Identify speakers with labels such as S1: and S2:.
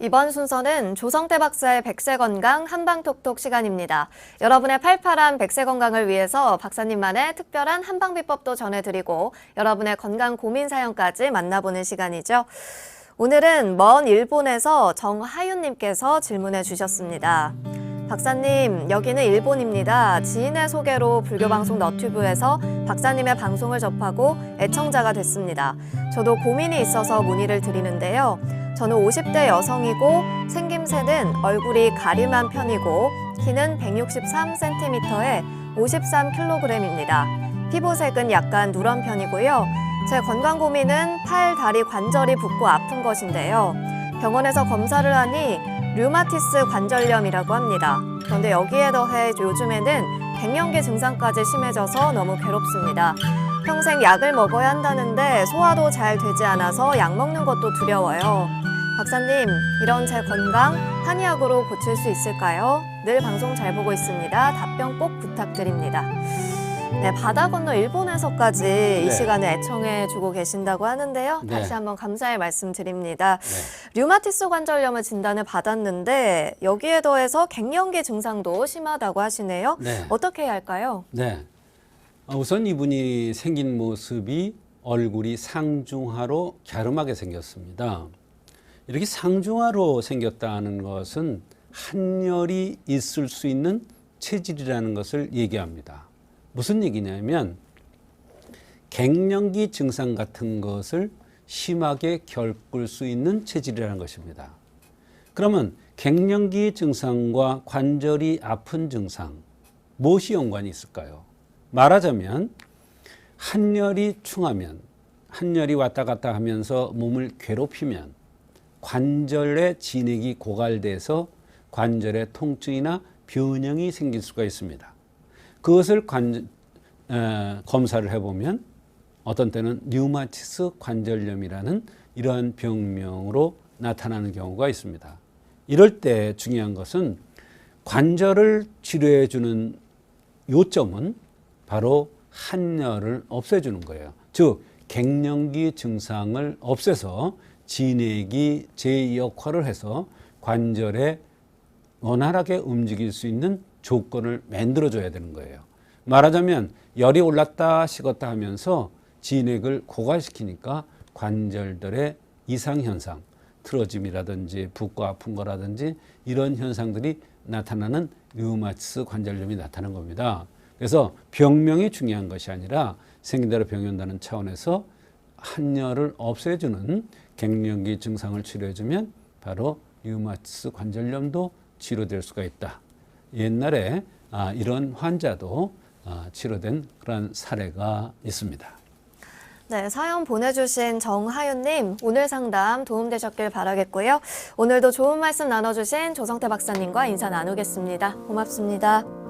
S1: 이번 순서는 조성태 박사의 백세 건강 한방톡톡 시간입니다. 여러분의 팔팔한 백세 건강을 위해서 박사님만의 특별한 한방 비법도 전해드리고 여러분의 건강 고민 사연까지 만나보는 시간이죠. 오늘은 먼 일본에서 정하윤님께서 질문해 주셨습니다. 박사님, 여기는 일본입니다. 지인의 소개로 불교방송 너튜브에서 박사님의 방송을 접하고 애청자가 됐습니다. 저도 고민이 있어서 문의를 드리는데요. 저는 50대 여성이고 생김새는 얼굴이 가림한 편이고 키는 163cm에 53kg입니다. 피부색은 약간 누런 편이고요. 제 건강 고민은 팔, 다리 관절이 붓고 아픈 것인데요. 병원에서 검사를 하니 류마티스 관절염이라고 합니다. 그런데 여기에 더해 요즘에는 갱년기 증상까지 심해져서 너무 괴롭습니다. 평생 약을 먹어야 한다는데 소화도 잘 되지 않아서 약 먹는 것도 두려워요. 박사님, 이런 제 건강 한의학으로 고칠 수 있을까요? 늘 방송 잘 보고 있습니다. 답변 꼭 부탁드립니다. 네, 바다 건너 일본에서까지 이 시간을 애청해 주고 계신다고 하는데요.
S2: 네.
S1: 다시 한번 감사의 말씀 드립니다.
S2: 네.
S1: 류마티스 관절염을 진단을 받았는데 여기에 더해서 갱년기 증상도 심하다고 하시네요.
S2: 네.
S1: 어떻게 해야 할까요?
S2: 네. 어, 우선 이분이 생긴 모습이 얼굴이 상중하로 갸름하게 생겼습니다. 이렇게 상중하로 생겼다는 것은 한열이 있을 수 있는 체질이라는 것을 얘기합니다. 무슨 얘기냐면 갱년기 증상 같은 것을 심하게 겪을 수 있는 체질이라는 것입니다. 그러면 갱년기 증상과 관절이 아픈 증상 무엇이 연관이 있을까요? 말하자면 한열이 충하면 한열이 왔다 갔다 하면서 몸을 괴롭히면 관절의 진액이 고갈돼서 관절의 통증이나 변형이 생길 수가 있습니다. 그것을 관, 에, 검사를 해보면 어떤 때는 류마티스 관절염이라는 이러한 병명으로 나타나는 경우가 있습니다. 이럴 때 중요한 것은 관절을 치료해 주는 요점은 바로 한열을 없애주는 거예요. 즉 갱년기 증상을 없애서 진액이 제 역할을 해서 관절에 원활하게 움직일 수 있는 조건을 만들어 줘야 되는 거예요. 말하자면 열이 올랐다 식었다 하면서 진액을 고갈시키니까 관절들의 이상 현상, 틀어짐이라든지 붓고 아픈 거라든지 이런 현상들이 나타나는 류마티스 관절염이 나타나는 겁니다. 그래서 병명이 중요한 것이 아니라 생긴 대로 병이 온다는 차원에서 한열을 없애주는 갱년기 증상을 치료해주면 바로 류마티스 관절염도 치료될 수가 있다. 옛날에 아, 이런 환자도 아, 치료된 그런 사례가 있습니다.
S1: 네, 사연 보내주신 정하윤님, 오늘 상담 도움되셨길 바라겠고요. 오늘도 좋은 말씀 나눠주신 조성태 박사님과 인사 나누겠습니다. 고맙습니다.